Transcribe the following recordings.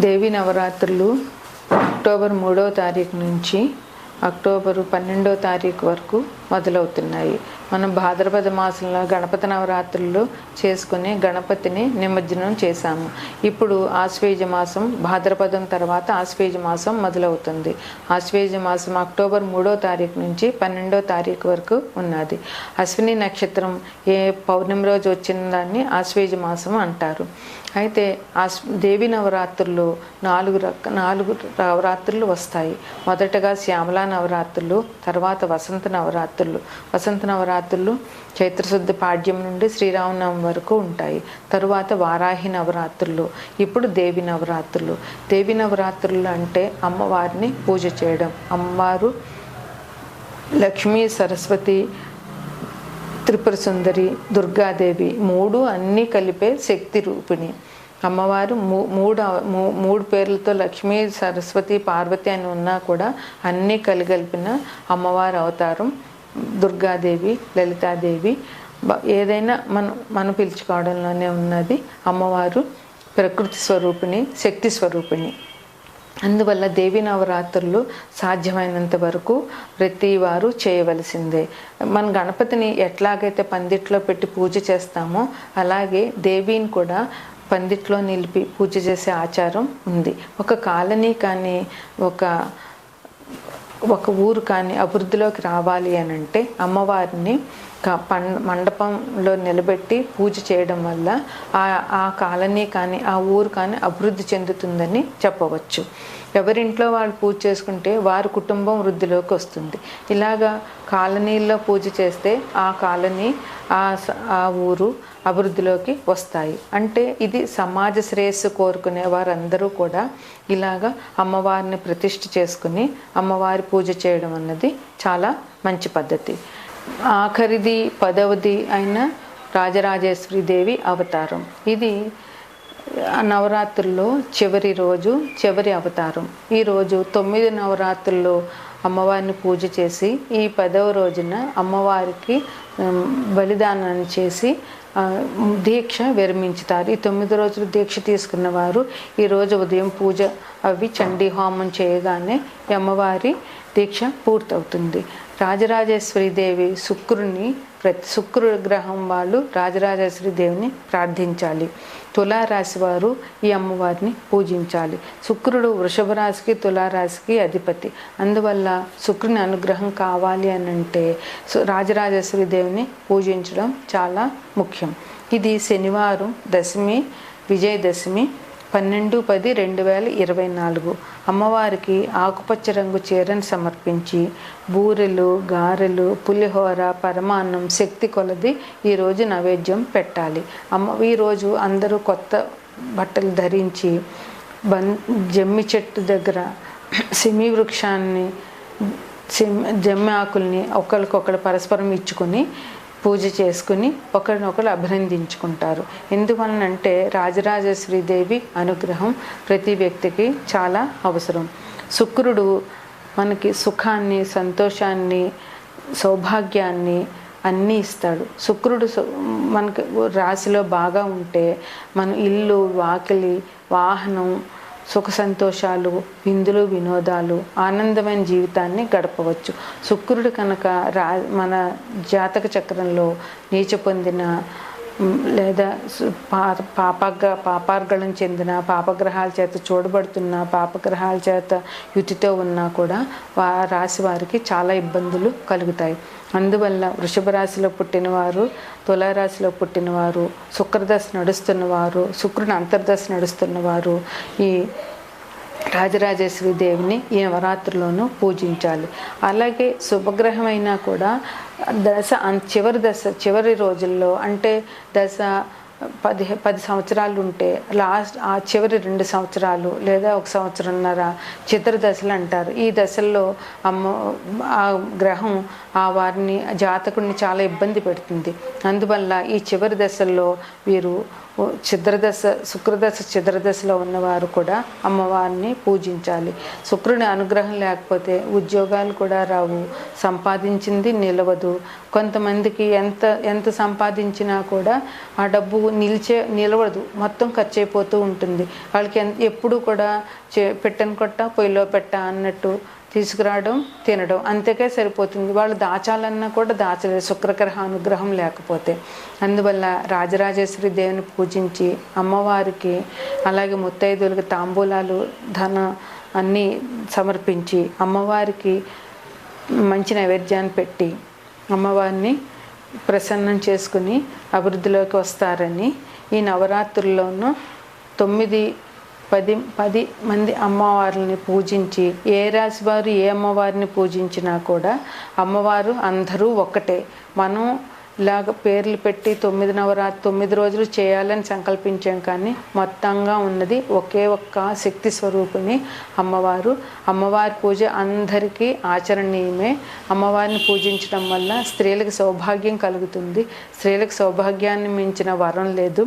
దేవి నవరాత్రులు అక్టోబర్ మూడో తారీఖు నుంచి అక్టోబర్ పన్నెండో తారీఖు వరకు మొదలవుతున్నాయి. మనం భాద్రపద మాసంలో గణపతి నవరాత్రులు చేసుకుని గణపతిని నిమజ్జనం చేశాము. ఇప్పుడు ఆశ్వేజ మాసం భాద్రపదం తర్వాత ఆశ్వేజ మాసం మొదలవుతుంది. ఆశ్వేజ మాసం అక్టోబర్ మూడో తారీఖు నుంచి పన్నెండో తారీఖు వరకు ఉన్నది. అశ్విని నక్షత్రం ఏ పౌర్ణమి రోజు వచ్చిన దాన్ని ఆశ్వేజ మాసం అంటారు. అయితే ఆశ్ దేవి నవరాత్రులు నాలుగు రక నాలుగు నవరాత్రులు వస్తాయి. మొదటగా శ్యామల నవరాత్రులు తర్వాత వసంత నవరాత్రులు వసంత నవరాత్రులు చైత్రశుద్ధ పాడ్యం నుండి శ్రీరామనవమి వరకు ఉంటాయి. తరువాత వారాహి నవరాత్రులు ఇప్పుడు దేవి నవరాత్రులు. దేవి నవరాత్రులు అంటే అమ్మవారిని పూజ చేయడం. అమ్మవారు లక్ష్మీ సరస్వతి త్రిపుర సుందరి దుర్గాదేవి మూడు అన్నీ కలిపే శక్తి రూపిణి. అమ్మవారు మూ మూడు మూ- మూడు పేర్లతో లక్ష్మీ సరస్వతి పార్వతి అని ఉన్నా కూడా అన్నీ కలిగలిపిన అమ్మవారి అవతారం దుర్గాదేవి లలితాదేవి ఏదైనా మనం మనం పిలుచుకోవడంలోనే ఉన్నది. అమ్మవారు ప్రకృతి స్వరూపిణి శక్తి స్వరూపిణి. అందువల్ల దేవి నవరాత్రులు సాధ్యమైనంత వరకు ప్రతి వారు చేయవలసిందే. మన గణపతిని ఎట్లాగైతే పందిట్లో పెట్టి పూజ చేస్తామో అలాగే దేవిని కూడా పందిట్లో నిలిపి పూజ చేసే ఆచారం ఉంది. ఒక కాలనీ కానీ ఒక ఒక ఊరు కానీ అభివృద్ధిలోకి రావాలి అని అంటే అమ్మవారిని పం మండపంలో నిలబెట్టి పూజ చేయడం వల్ల ఆ ఆ కాలనీ కానీ ఆ ఊరు కానీ అభివృద్ధి చెందుతుందని చెప్పవచ్చు. ఎవరింట్లో వాళ్ళు పూజ చేసుకుంటే వారి కుటుంబం వృద్ధిలోకి వస్తుంది. ఇలాగా కాలనీల్లో పూజ చేస్తే ఆ కాలనీ ఆ స- ఆ ఊరు అభివృద్ధిలోకి వస్తాయి. అంటే ఇది సమాజ శ్రేయస్సు కోరుకునే వారందరూ కూడా ఇలాగా అమ్మవారిని ప్రతిష్ఠ చేసుకుని అమ్మవారి పూజ చేయడం అన్నది చాలా మంచి పద్ధతి. ఆఖరిది పదవది అయిన రాజరాజేశ్వరి దేవి అవతారం. ఇది నవరాత్రుల్లో చివరి రోజు చివరి అవతారం. ఈరోజు తొమ్మిది నవరాత్రుల్లో అమ్మవారిని పూజ చేసి ఈ పదవ రోజున అమ్మవారికి బలిదానాన్ని చేసి దీక్ష విరమించుతారు. ఈ తొమ్మిది రోజులు దీక్ష తీసుకున్న వారు ఈరోజు ఉదయం పూజ అవి చండీ హోమం చేయగానే ఈ అమ్మవారి దీక్ష పూర్తవుతుంది. రాజరాజేశ్వరి దేవి శుక్రుని ప్రతి శుక్రు గ్రహం వాళ్ళు రాజరాజేశ్వరి దేవుని ప్రార్థించాలి. తులారాశి వారు ఈ అమ్మవారిని పూజించాలి. శుక్రుడు వృషభ రాశికి తులారాశికి అధిపతి. అందువల్ల శుక్రుని అనుగ్రహం కావాలి అని అంటే రాజరాజేశ్వరి దేవుని పూజించడం చాలా ముఖ్యం. ఇది శనివారం దశమి విజయదశమి పన్నెండు పది రెండు వేల ఇరవై నాలుగు. అమ్మవారికి ఆకుపచ్చ రంగు చీరను సమర్పించి బూరెలు గారెలు పులిహోర పరమాన్నం శక్తి కొలది ఈరోజు నైవేద్యం పెట్టాలి. అమ్మ ఈరోజు అందరూ కొత్త బట్టలు ధరించి బన్ జమ్మి చెట్టు దగ్గర సిమి వృక్షాన్ని సిమ్- జమ్మి ఆకుల్ని ఒకరికొకరు పరస్పరం ఇచ్చుకొని పూజ చేసుకుని ఒకరినొకరు అభినందించుకుంటారు. ఎందువలనంటే రాజరాజశ్రీదేవి అనుగ్రహం ప్రతి వ్యక్తికి చాలా అవసరం. శుక్రుడు మనకి సుఖాన్ని సంతోషాన్ని సౌభాగ్యాన్ని అన్నీ ఇస్తాడు. శుక్రుడు మనకి రాశిలో బాగా ఉంటే మన ఇల్లు వాకిలి వాహనం సుఖ సంతోషాలు విందులు వినోదాలు ఆనందమైన జీవితాన్ని గడపవచ్చు. శుక్రుడు కనుక రా మన జాతక చక్రంలో నీచ పొందిన లేదా పా పాపగ పాపార్గళం చెందిన పాపగ్రహాల చేత చూడబడుతున్న పాపగ్రహాల చేత యుతితో ఉన్నా కూడా వా రాశి వారికి చాలా ఇబ్బందులు కలుగుతాయి. అందువల్ల వృషభ రాశిలో పుట్టినవారు తులారాశిలో పుట్టినవారు శుక్రదశ నడుస్తున్నవారు శుక్రుని అంతర్దశ నడుస్తున్నవారు ఈ రాజరాజేశ్వరి దేవిని ఈ నవరాత్రిలోనూ పూజించాలి. అలాగే శుభగ్రహమైనా కూడా దశ చివరి దశ చివరి రోజుల్లో అంటే దశ పది పది సంవత్సరాలు ఉంటే లాస్ట్ ఆ చివరి రెండు సంవత్సరాలు లేదా ఒక సంవత్సరంన్నర చిత్ర దశలు అంటారు. ఈ దశల్లో అమ్మ ఆ గ్రహం ఆ వారిని జాతకుడిని చాలా ఇబ్బంది పెడుతుంది. అందువల్ల ఈ చివరి దశల్లో వీరు చిద్రదశ శుక్రదశ చిద్రదశలో ఉన్నవారు కూడా అమ్మవారిని పూజించాలి. శుక్రుని అనుగ్రహం లేకపోతే ఉద్యోగాలు కూడా రావు. సంపాదించింది నిలవదు. కొంతమందికి ఎంత ఎంత సంపాదించినా కూడా ఆ డబ్బు నిలిచే నిలవదు. మొత్తం ఖర్చు అయిపోతూ ఉంటుంది. వాళ్ళకి ఎన్- ఎప్పుడు కూడా చే పెట్టని కొట్ట పొయ్యిలో పెట్ట అన్నట్టు తీసుకురావడం తినడం అంతకే సరిపోతుంది. వాళ్ళు దాచాలన్నా కూడా దాచలేదు. శుక్రగ్రహ అనుగ్రహం లేకపోతే. అందువల్ల రాజరాజేశ్వరి దేవుని పూజించి అమ్మవారికి అలాగే ముత్తైదులకి తాంబూలాలు ధన అన్నీ సమర్పించి అమ్మవారికి మంచి నైవేద్యాన్ని పెట్టి అమ్మవారిని ప్రసన్నం చేసుకుని అభివృద్ధిలోకి వస్తారని ఈ నవరాత్రుల్లోనూ తొమ్మిది పది పది మంది అమ్మవారిని పూజించి ఏ రాశి వారు ఏ అమ్మవారిని పూజించినా కూడా అమ్మవారు అందరూ ఒక్కటే. మనం ఇలాగ పేర్లు పెట్టి తొమ్మిది నవరాత్రి తొమ్మిది రోజులు చేయాలని సంకల్పించాం కానీ మొత్తంగా ఉన్నది ఒకే ఒక్క శక్తి స్వరూపిణి అమ్మవారు. అమ్మవారి పూజ అందరికీ ఆచరణీయమే. అమ్మవారిని పూజించడం వల్ల స్త్రీలకు సౌభాగ్యం కలుగుతుంది. స్త్రీలకు సౌభాగ్యాన్ని మించిన వరం లేదు.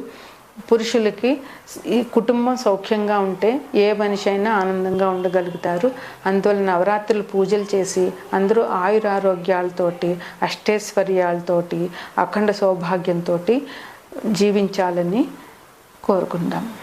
పురుషులకి ఈ కుటుంబం సౌఖ్యంగా ఉంటే ఏ మనిషి అయినా ఆనందంగా ఉండగలుగుతారు. అందువల్ల నవరాత్రులు పూజలు చేసి అందరూ ఆయురారోగ్యాలతోటి అష్టైశ్వర్యాలతోటి అఖండ సౌభాగ్యంతో జీవించాలని కోరుకుందాం.